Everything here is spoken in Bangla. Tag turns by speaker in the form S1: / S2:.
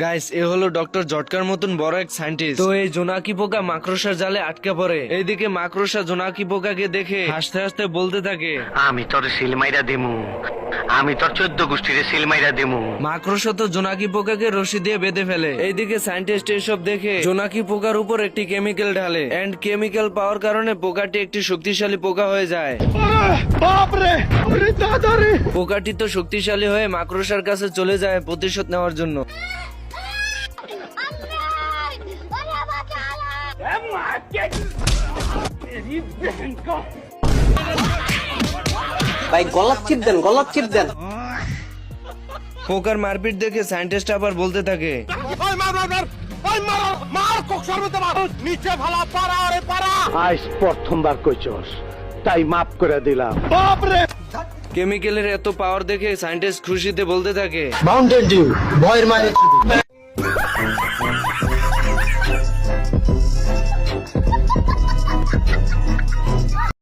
S1: গাইস এ হলো ডক্টর জটকার মতন বড় এক সায়েন্টিস্ট তো এই জোনাকি পোকা মাকড়সার জালে আটকে পড়ে। এইদিকে মাকড়সা জোনাকি পোকাকে দেখে হাসতে হাসতে বলতে থাকে
S2: আমি তোর সিলমাইরা দিমু। আমি তোর চোদ্দ গোষ্ঠীরে সিলমাইরা দিমু।
S1: মাকড়সা তো জোনাকি পোকাকে রশি দিয়ে বেঁধে ফেলে। এইদিকে সায়েন্টিস্ট এসব দেখে জোনাকি পোকার উপর একটি কেমিক্যাল ঢালে। এন্ড কেমিক্যাল পাওয়ার কারণে পোকাটি একটি শক্তিশালী পোকা হয়ে যায়। পোকাটি তো শক্তিশালী হয়ে মাকড়সার কাছে চলে যায় প্রতিশোধ নেওয়ার জন্য।
S3: ভাই চিপ দেন চিপ দেন।
S1: পোকার মারপিট দেখে সায়েন্টিস্ট আবার বলতে থাকে।
S2: আজ প্রথমবার কইছস তাই মাফ করে দিলাম।
S1: কেমিক্যালের এত পাওয়ার দেখে সায়েন্টিস্ট খুশিতে বলতে থাকে।
S4: মাউন্টেন ডিউ ভয়ের মানে